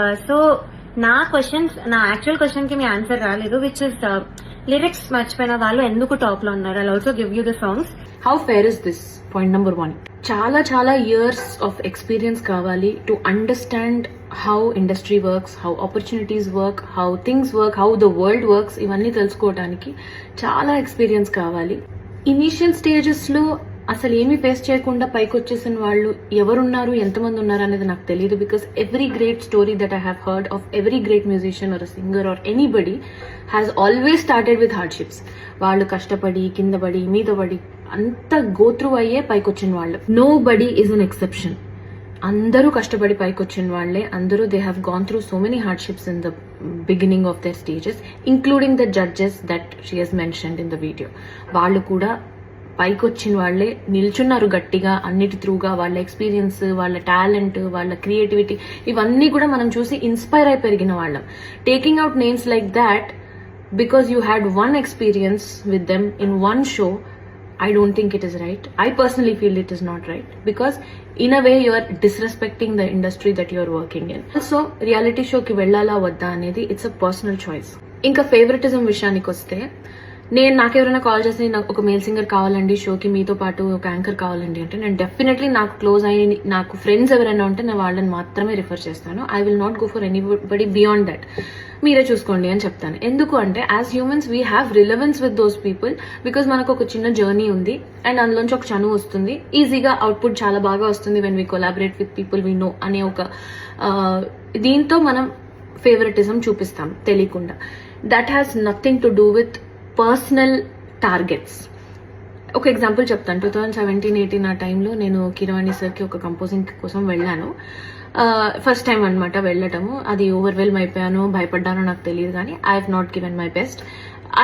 Uh, so నా question నా actual క్వశ్చన్కి మీ ఆన్సర్ రాలేదు విచ్ ఇస్ లిరిక్స్ మర్చిపోయిన వాళ్ళు ఎందుకు టాప్లో ఉన్నారు? I also give you the songs how fair is this point number one చాలా చాలా ఇయర్స్ ఆఫ్ ఎక్స్పీరియన్స్ కావాలి to understand how industry works how opportunities work how things work how the world works ఇవన్నీ తెలుసుకోవడానికి చాలా experience కావాలి. Initial స్టేజెస్లో అసలు ఏమీ ఫేస్ చేయకుండా పైకి వచ్చేసిన వాళ్ళు ఎవరున్నారు ఎంతమంది ఉన్నారు అనేది నాకు తెలియదు because every great story that I have heard of every great musician or singer or anybody has always started with hardships వాళ్ళు కష్టపడి కింద పడి మీద పడి అంత గోత్రు అయ్యే పైకి వచ్చిన వాళ్ళు. Nobody is an exception అందరూ కష్టపడి పైకి వచ్చిన వాళ్ళే. అందరూ they have gone through so many hardships in the beginning of their stages including the judges that she has mentioned in the video వాళ్ళు కూడా పైకి వచ్చిన వాళ్ళే నిల్చున్నారు గట్టిగా అన్నిటి త్రూగా వాళ్ళ ఎక్స్పీరియన్స్ వాళ్ళ టాలెంట్ వాళ్ళ క్రియేటివిటీ ఇవన్నీ కూడా మనం చూసి ఇన్స్పైర్ అయి పెరిగిన వాళ్ళం taking out names like that because you had one experience with them in one show I don't think it is right. I personally feel it is not right because in a way you are disrespecting the industry that you are working in. So reality show కి వెళ్ళాలా వద్దా అనేది it's a personal choice ఇంకా favouritism విషయానికి వస్తే నేను నాకెవరైనా call చేసి నాకు ఒక మేల్ సింగర్ కావాలండి షోకి మీతో పాటు ఒక యాంకర్ కావాలండి అంటే నేను డెఫినెట్లీ నాకు క్లోజ్ అయ్యి నాకు ఫ్రెండ్స్ ఎవరైనా ఉంటే నేను వాళ్ళని మాత్రమే రిఫర్ చేస్తాను. I will not go for any beyond that మీరే చూసుకోండి అని చెప్తాను. ఎందుకు అంటే as humans we have relevance with those people because మనకు ఒక చిన్న జర్నీ ఉంది అండ్ అందులోంచి ఒక చనువు వస్తుంది. ఈజీగా అవుట్పుట్ చాలా బాగా వస్తుంది when we collaborate with people we know అనే ఒక దీంతో మనం ఫేవరెటిజం చూపిస్తాం తెలియకుండా. That has nothing to do with personal targets ఒక ఎగ్జాంపుల్ చెప్తాను. టూ థౌజండ్ సెవెంటీన్ ఎయిటీన్ ఆ టైంలో నేను కిరవాణి సార్కి ఒక కంపోజింగ్ కోసం వెళ్ళాను. ఫస్ట్ టైం అనమాట వెళ్ళటము. అది ఓవర్వెల్మ్ అయిపోయాను భయపడ్డానో నాకు తెలియదు కానీ I have not given my best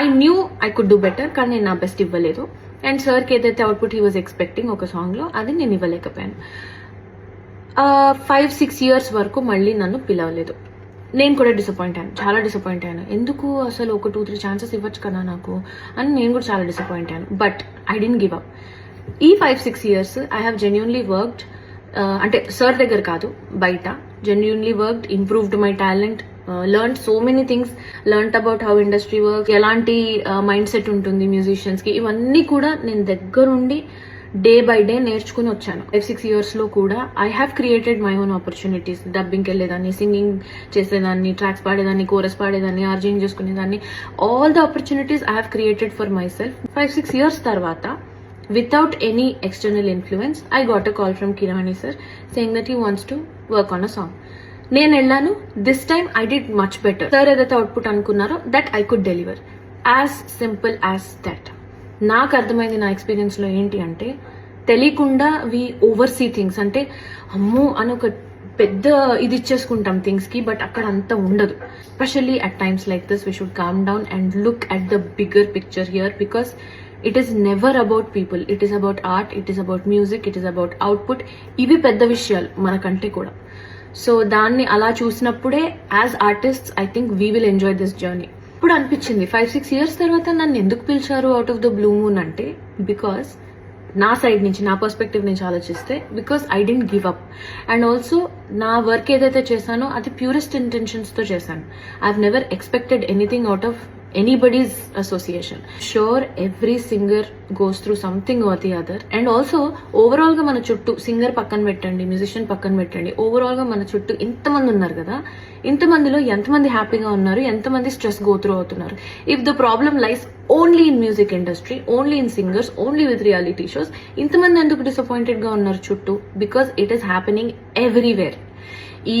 I knew I could do better కానీ నేను నా బెస్ట్ ఇవ్వలేదు. అండ్ సార్కి ఏదైతే అవుట్పుట్ హీ వాజ్ ఎక్స్పెక్టింగ్ ఒక సాంగ్లో అది నేను ఇవ్వలేకపోయాను. ఫైవ్ సిక్స్ ఇయర్స్ వరకు మళ్ళీ నన్ను పిలవలేదు. నేను కూడా డిసప్పాయింట్ అయ్యాను. చాలా డిసప్పాయింట్ అయ్యాను. ఎందుకు అసలు ఒక టూ త్రీ ఛాన్సెస్ ఇవ్వచ్చు కదా నాకు అని నేను కూడా చాలా డిసప్పాయింట్ అయ్యాను. But I didn't give up ఈ five six years I have genuinely worked అంటే సార్ దగ్గర కాదు బయట. Genuinely worked improved my talent learn so many things learn about how industry work ఎలాంటి uh, మైండ్ సెట్ ఉంటుంది మ్యూజిషియన్స్కి ఇవన్నీ కూడా నేను దగ్గరుండి డే బై డే నేర్చుకుని వచ్చాను. ఫైవ్ సిక్స్ ఇయర్స్లో కూడా I have created my own opportunities డబ్బింగ్కి వెళ్ళేదాన్ని సింగింగ్ చేసేదాన్ని ట్రాక్స్ పాడేదాన్ని కోరస్ పాడేదాన్ని ఆర్జింగ్ చేసుకునేదాన్ని. All the opportunities I have created for myself five six years తర్వాత without any external influence I got a call from Keeravani sir saying that he wants to work on a song నేను వెళ్ళాను. This time I did much better sir ఏదైతే output అనుకున్నారో that I could deliver as simple as that నాకు అర్థమైంది నా ఎక్స్పీరియన్స్లో ఏంటి అంటే తెలియకుండా వి ఓవర్సీ థింగ్స్ అంటే అమ్మో అని ఒక పెద్ద ఇది ఇచ్చేసుకుంటాం థింగ్స్కి బట్ అక్కడ అంత ఉండదు. Especially at times like this we should calm down and look at the bigger picture here because it is never about people it is about art it is about music it is about output ఇవి పెద్ద విషయాలు మనకంటే కూడా. So దాన్ని అలా చూసినప్పుడే as artist I think we will enjoy this journey ఇప్పుడు అనిపించింది. ఫైవ్ సిక్స్ ఇయర్స్ తర్వాత నన్ను ఎందుకు పిలిచారు out of the blue moon అంటే బికాస్ నా సైడ్ నుంచి నా పర్స్పెక్టివ్ నుంచి ఆలోచిస్తే because I didn't give up and also నా వర్క్ ఏదైతే చేశానో అది ప్యూరెస్ట్ ఇంటెన్షన్స్తో చేశాను. I never expected anything out of anybody's association sure every singer goes through something or the other and also ఓవరాల్గా మన చుట్టూ సింగర్ పక్కన పెట్టండి మ్యూజిషియన్ పక్కన పెట్టండి ఓవరాల్గా మన చుట్టూ ఇంతమంది ఉన్నారు కదా ఇంతమందిలో ఎంతమంది హ్యాపీగా ఉన్నారు ఎంతమంది స్ట్రెస్ గో త్రూ అవుతున్నారు. If the problem lies only in music industry only in singers only with reality shows ఇంతమంది ఎందుకు డిసప్పాయింటెడ్గా ఉన్నారు చుట్టూ? Because it is happening everywhere ఈ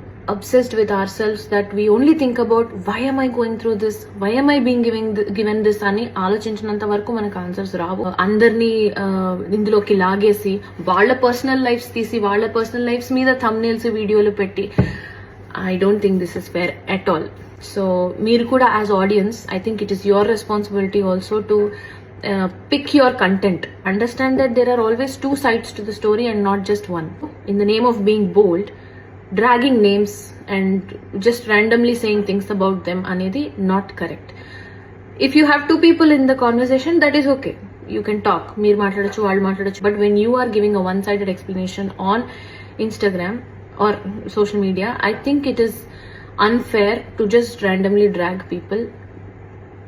obsessed with ourselves that we only think about why am I going through this? Why am I being giving th- given this అని ఆలోచించినంత వరకు మనకు ఆన్సర్స్ రావు అందరినీ ఆ, ఇందులోకి లాగేసి వాళ్ళ పర్సనల్ లైఫ్స్ తీసి వాళ్ళ పర్సనల్ లైఫ్స్ మీద థంబ్నైల్స్ వీడియోలు పెట్టి I don't think this is fair at all so మీరు కూడా as audience I think it is your responsibility also to pick your content understand that there are always two sides to the story and not just one in the name of being bold dragging names and just randomly saying things about them అనేది not correct if you have two people in the conversation that is okay you can talk మీరు మాట్లాడచ్చు వాళ్ళు మాట్లాడచ్చు but when you are giving a one sided explanation on instagram or social media i think it is unfair to just randomly drag people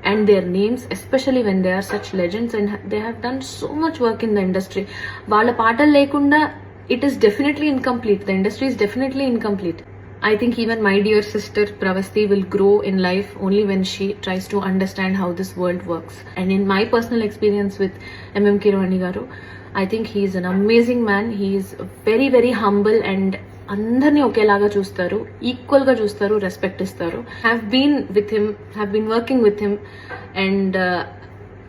and their names especially when they are such legends and they have done so much work in the industry వాళ్ళ పాటలు లేకుండా it is definitely incomplete the industry is definitely incomplete I think even my dear sister Pravasthi will grow in life only when she tries to understand how this world works and in my personal experience with M M Keeravani garu I think he is an amazing man he is very very humble and అందరినీ ఒకేలాగా చూస్తారు ఈక్వల్గా చూస్తారు respect ఇస్తారు. Have been with him have been working with him and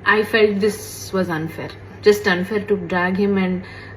I felt this was unfair just unfair to drag him and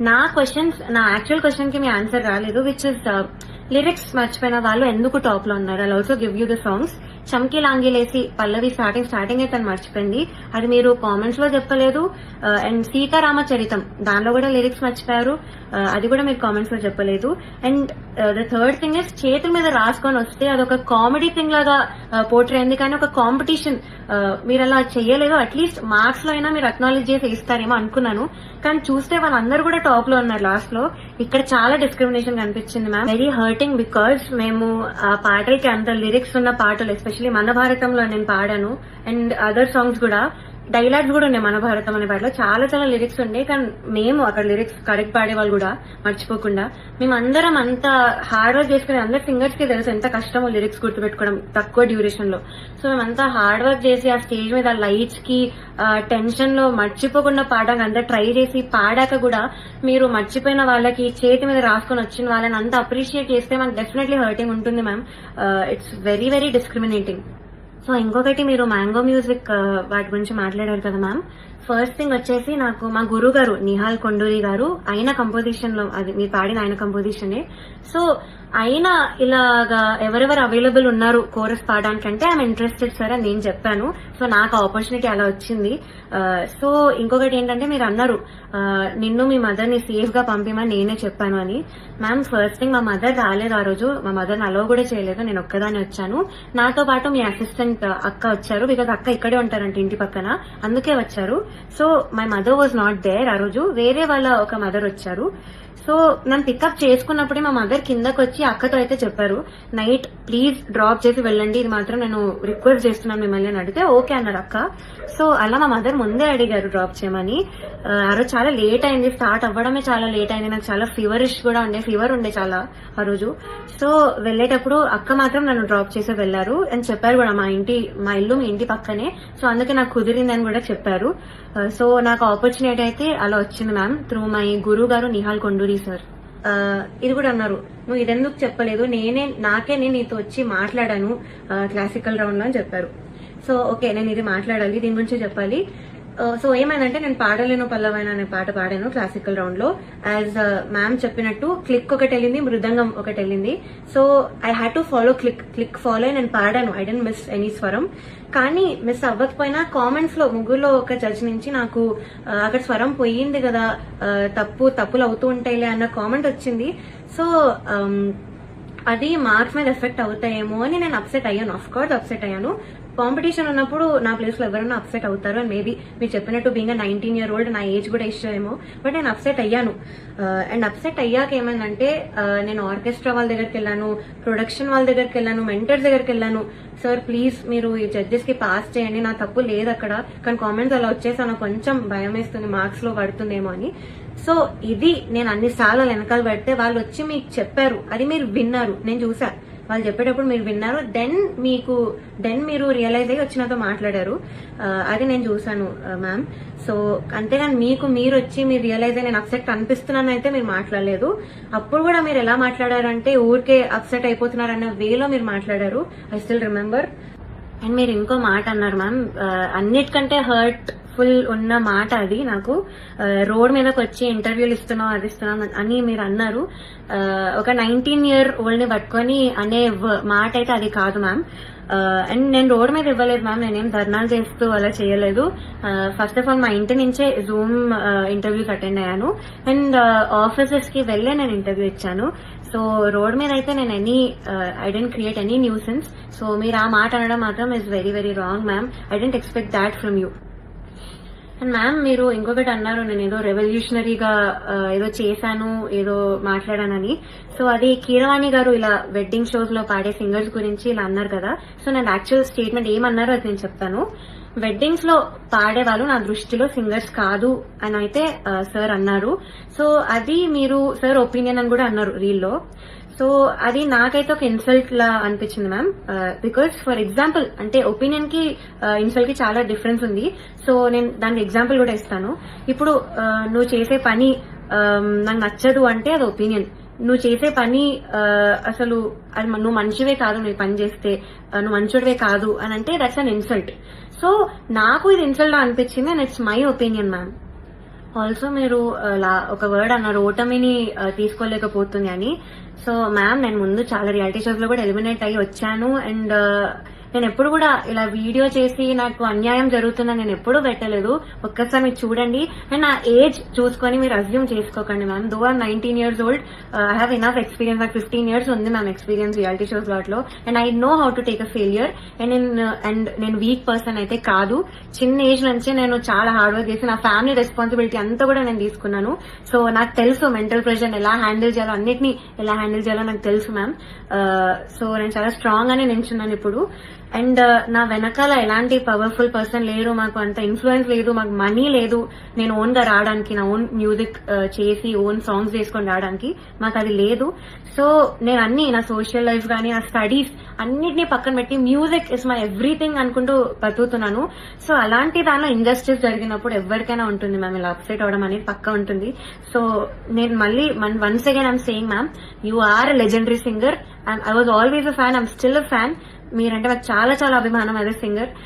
నా questions నా actual క్వశ్చన్కి మీ ఆన్సర్ రాలేదు విచ్ ఇస్ లిరిక్స్ మర్చిపోయిన వాళ్ళు ఎందుకు టాప్లో ఉన్నారు? I also give you the songs చమ్కి లాంగిలేసి పల్లవి స్టార్టింగ్ స్టార్టింగ్ అయితే మర్చిపోయింది. అది మీరు కామెంట్స్లో చెప్పలేదు. Uh, అండ్ సీతారామ చరితం దానిలో కూడా లిరిక్స్ మర్చిపోయారు. Uh, అది కూడా మీరు కామెంట్స్లో చెప్పలేదు. And the third thing is చేతుల మీద రాసుకొని వస్తే అదొక కామెడీ థింగ్ లాగా uh, పోర్ట్రే అయింది. కానీ ఒక కాంపిటీషన్ మీరు అలా చేయలేదు. అట్లీస్ట్ మార్క్స్లో అయినా మీరు అక్నాలజ్ చేసి ఇస్తారేమో అనుకున్నాను. కానీ చూస్తే వాళ్ళందరూ కూడా టాప్లో ఉన్నారు లాస్ట్లో. ఇక్కడ చాలా డిస్క్రిమినేషన్ కనిపించింది మ్యామ్ వెరీ హర్టింగ్ బికాస్ మేము ఆ పాటలకి అంత లిరిక్స్ ఉన్న పాటలు ఎస్పెషల్లీ మన భారతంలో నేను పాడాను. అండ్ అదర్ సాంగ్స్ కూడా డైలాగ్స్ కూడా ఉన్నాయి మన భారతం అనే పాటలో చాలా చాలా లిరిక్స్ ఉండే కానీ మేము అక్కడ లిరిక్స్ కరెక్ట్ పాడే వాళ్ళు కూడా మర్చిపోకుండా మేము అందరం అంత హార్డ్ వర్క్ చేసుకునే అందరు సింగర్స్కి తెలుసు ఎంత కష్టమో లిరిక్స్ గుర్తుపెట్టుకోవడం తక్కువ డ్యూరేషన్లో. సో మేమంతా హార్డ్ వర్క్ చేసి ఆ స్టేజ్ మీద లైట్స్కి టెన్షన్లో మర్చిపోకుండా పాడడానికి అంతా ట్రై చేసి పాడాక కూడా మీరు మర్చిపోయిన వాళ్ళకి చేతి మీద రాసుకొని వచ్చిన వాళ్ళని అంత అప్రిషియేట్ చేస్తే మాకు డెఫినెట్లీ హర్టింగ్ ఉంటుంది ma'am. It's very very discriminating so ఇంకొకటి మీరు మ్యాంగో మ్యూజిక్ వాటి గురించి మాట్లాడారు కదా మ్యామ్. ఫస్ట్ థింగ్ వచ్చేసి నాకు మా గురువు గారు నిహాల్ కొండూరి గారు ఆయన కంపోజిషన్లో అది మీరు పాడిన ఆయన కంపోజిషనే సో ఆయన ఇలాగా ఎవరెవరు అవైలబుల్ ఉన్నారు కోరస్ పాడడానికంటే ఐఎమ్ ఇంట్రెస్టెడ్ సార్ అని నేను చెప్పాను. సో నాకు ఆపర్చునిటీ అలా వచ్చింది. Uh, సో ఇంకొకటి ఏంటంటే మీరు అన్నారు uh, నిన్ను మీ మదర్ని సేఫ్గా సేఫ్గా పంపిమని నేనే చెప్పాను అని. మ్యామ్ ఫస్ట్ థింగ్ మా మదర్ రాలేదు ఆ రోజు. మా మదర్ని అలో కూడా చేయలేదు. నేను ఒక్కదాన్ని వచ్చాను. నాతో పాటు మీ అసిస్టెంట్ uh, అక్క వచ్చారు. బికాజ్ అక్క ఇక్కడే ఉంటారంట ఇంటి పక్కన. అందుకే వచ్చారు. So my mother was not there ఆ రోజు. వేరే వాళ్ళ ఒక మదర్ వచ్చారు. సో నన్ను పికప్ చేసుకున్నప్పుడే మా మదర్ కిందకు వచ్చి అక్కతో అయితే చెప్పారు నైట్ ప్లీజ్ డ్రాప్ చేసి వెళ్ళండి ఇది మాత్రం నేను రిక్వెస్ట్ చేస్తున్నాను మిమ్మల్ని అని అడిగితే ఓకే అన్నారు అక్క. సో అలా మా మదర్ ముందే అడిగారు డ్రాప్ చేయమని. ఆ, రోజు చాలా లేట్ అయింది స్టార్ట్ అవ్వడమే చాలా లేట్ అయింది నాకు చాలా ఫీవరిష్ కూడా ఉండే ఫీవర్ ఉండే చాలా ఆ రోజు. సో వెళ్ళేటప్పుడు అక్క మాత్రం నన్ను డ్రాప్ చేసి వెళ్ళారు అని చెప్పారు కూడా మా ఇంటి మా ఇల్లు మీ ఇంటి పక్కనే. సో అందుకే నాకు కుదిరిందని కూడా చెప్పారు. Uh, సో నాకు ఆపర్చునిటీ అయితే అలా వచ్చింది మ్యామ్ త్రూ మై గురువు గారు నిహాల్ కొండూరి సార్ uh, ఇది కూడా అన్నారు. నువ్వు ఇదెందుకు చెప్పలేదు? నేనే నాకే నేను నీతో వచ్చి మాట్లాడాను uh, క్లాసికల్ రౌండ్లో అని చెప్పారు. సో ఓకే నేను ఇది మాట్లాడాలి దీని గురించి చెప్పాలి. Uh, సో ఏమైందంటే నేను పాడలేను పల్లవైన అనే పాట పాడాను క్లాసికల్ రౌండ్లో. యాజ్ మ్యామ్ uh, చెప్పినట్టు క్లిక్ ఒకటి వెళ్ళింది మృదంగం ఒకటి వెళ్ళింది. So I had to follow click click follow అయి నేను పాడాను. ఐ డెంట్ మిస్ ఎనీ స్వరం. కానీ మిస్ అవ్వకపోయినా కామెంట్స్లో ముగ్గురులో ఒక జడ్జ్ నుంచి నాకు uh, అక్కడ స్వరం పోయింది కదా తప్పు తప్పులు అవుతూ ఉంటాయిలే అన్న కామెంట్ వచ్చింది. సో um, అది మార్క్స్ మీద ఎఫెక్ట్ అవుతాయేమో అని నేను అప్సెట్ అయ్యాను. ఆఫ్ కోర్స్ అప్సెట్ అయ్యాను. కాంపిటీషన్ ఉన్నప్పుడు నా ప్లేస్లో ఎవరైనా అప్సెట్ అవుతారు అండ్ మేబీ మీరు చెప్పినట్టు బీంగ్ నైన్టీన్ ఇయర్ ఓల్డ్ నా ఏజ్ కూడా ఇష్టమేమో బట్ నేను అప్సెట్ అయ్యాను. Uh, అండ్ అప్సెట్ అయ్యాక ఏమైందంటే uh, నేను ఆర్కెస్ట్రా వాళ్ళ దగ్గరికి వెళ్ళాను ప్రొడక్షన్ వాళ్ళ దగ్గరికి వెళ్ళాను మెంటర్స్ దగ్గరికి వెళ్ళాను. సార్ ప్లీజ్ మీరు ఈ జడ్జెస్కి పాస్ చేయండి నా తప్పు లేదు అక్కడ కానీ కామెంట్స్ అలా వచ్చేసాను కొంచెం భయం వేస్తుంది మార్క్స్లో పడుతుందేమో అని. సో ఇది నేను అన్ని సార్లు వెనకాల పెడితే వాళ్ళు వచ్చి మీకు చెప్పారు అది మీరు విన్నారు నేను చూసా. వాళ్ళు చెప్పేటప్పుడు మీరు విన్నారు. దెన్ మీకు దెన్ మీరు రియలైజ్ అయ్యి వచ్చినతో మాట్లాడారు. అది నేను చూసాను మ్యామ్ సో అంతేగాని మీకు మీరు వచ్చి మీరు రియలైజ్ అయ్యి నేను అప్సెట్ అనిపిస్తున్నాను అయితే మీరు మాట్లాడలేదు. అప్పుడు కూడా మీరు ఎలా మాట్లాడారంటే ఊరికే అప్సెట్ అయిపోతున్నారు అన్న వేలో మీరు మాట్లాడారు. ఐ స్టిల్ రిమెంబర్ అండ్ మీరు ఇంకో మాట అన్నారు మ్యామ్ అన్నిటికంటే హర్ట్ ఫుల్ ఉన్న మాట అది. నాకు రోడ్ మీదకి వచ్చి ఇంటర్వ్యూలు ఇస్తున్నాం అది ఇస్తున్నాం అని మీరు అన్నారు. ఒక నైన్టీన్ ఇయర్ ఓల్డ్ని పట్టుకొని అనే మాట అయితే అది కాదు మ్యామ్ అండ్ నేను రోడ్ మీద ఇవ్వలేదు మ్యామ్ నేనేం ధర్నాలు చేస్తూ అలా చేయలేదు. ఫస్ట్ ఆఫ్ ఆల్ మా ఇంటి నుంచే జూమ్ ఇంటర్వ్యూస్ అటెండ్ అయ్యాను. అండ్ ఆఫీసెస్కి వెళ్ళే నేను ఇంటర్వ్యూ ఇచ్చాను. సో రోడ్ మీద అయితే నేను any I didn't create any nuisance so మీరు ఆ మాట అనడం మాత్రం is very very wrong ma'am I didn't expect that from you and ma'am మీరు ఇంకొకటి అన్నారు నేను ఏదో రెవల్యూషనరీగా ఏదో చేశాను ఏదో మాట్లాడానని. సో అది కీరవాణి గారు ఇలా వెడ్డింగ్ షోస్లో పాడే సింగర్స్ గురించి ఇలా అన్నారు కదా. సో నేను యాక్చువల్ స్టేట్మెంట్ ఏమన్నారో అది నేను చెప్తాను. వెడ్డింగ్స్లో పాడేవాళ్ళు నా దృష్టిలో సింగర్స్ కాదు అని అయితే సార్ అన్నారు. సో అది మీరు సార్ ఒపీనియన్ అని కూడా అన్నారు రీల్లో సో అది నాకైతే ఒక ఇన్సల్ట్ లా అనిపించింది మ్యామ్ బికాస్ ఫర్ ఎగ్జాంపుల్ అంటే ఒపీనియన్కి ఇన్సల్ట్కి చాలా డిఫరెన్స్ ఉంది. సో నేను దానికి ఎగ్జాంపుల్ కూడా ఇస్తాను. ఇప్పుడు నువ్వు చేసే పని నాకు నచ్చదు అంటే అది ఒపీనియన్ నువ్వు చేసే పని అసలు అది నువ్వు మంచివే కాదు నువ్వు పని చేస్తే నువ్వు మంచోడివే కాదు అని అంటే దట్స్ అన్ ఇన్సల్ట్ సో నాకు ఇది ఇన్సల్ట్ అనిపించింది and it's my opinion ma'am also మీరు లా- ఒక వర్డ్ అన్నారు ఓటమిని తీసుకోలేకపోతుంది అని. సో మ్యామ్ నేను ముందు చాలా రియాలిటీ షోస్లో కూడా ఎలిమినేట్ అయ్యి వచ్చాను అండ్ నేను ఎప్పుడు కూడా ఇలా వీడియో చేసి నాకు అన్యాయం జరుగుతుందని నేను ఎప్పుడూ పెట్టలేదు. ఒక్కసారి మీరు చూడండి. అండ్ నా ఏజ్ చూసుకొని మీరు అజ్యూమ్ చేసుకోకండి ma'am though are nineteen years old I have enough experience నాకు ఫిఫ్టీన్ ఇయర్స్ ఉంది మ్యామ్ ఎక్స్పీరియన్స్ రియాలిటీ షోస్ వాటిలో. And I know how to take a failure and నేను అండ్ నేను వీక్ పర్సన్ అయితే కాదు. చిన్న ఏజ్ నుంచి నేను చాలా హార్డ్ వర్క్ చేసి నా ఫ్యామిలీ రెస్పాన్సిబిలిటీ అంతా కూడా నేను తీసుకున్నాను. సో నాకు తెలుసు మెంటల్ ప్రెషర్ ఎలా హ్యాండిల్ చేయాలో. అన్నిటినీ ఎలా హ్యాండిల్ చేయాలో నాకు తెలుసు మ్యామ్ సో uh, నేను చాలా స్ట్రాంగ్ అని నించున్నాను ఇప్పుడు. అండ్ uh, నా వెనకాల ఎలాంటి పవర్ఫుల్ పర్సన్ లేరు మాకు అంత ఇన్ఫ్లుయెన్స్ లేదు మాకు మనీ లేదు. నేను ఓన్గా రావడానికి నా ఓన్ మ్యూజిక్ uh, చేసి ఓన్ సాంగ్స్ చేసుకొని రావడానికి మాకు అది లేదు. సో నేను అన్ని నా సోషల్ లైఫ్ కానీ నా స్టడీస్ అన్నిటినీ పక్కన పెట్టి మ్యూజిక్ ఇస్ మై ఎవ్రీథింగ్ అనుకుంటూ బతుకుతున్నాను. సో అలాంటి దానిలో ఇంజస్టిస్ జరిగినప్పుడు ఎవరికైనా ఉంటుంది మ్యామ్ ఇలా అప్సెట్ అవడం అనేది పక్క ఉంటుంది. సో నేను మళ్ళీ once again I'm saying ma'am you are legendary singer I was always a fan I'm still a fan మీరంటే నాకు చాలా చాలా అభిమానం అదే సింగర్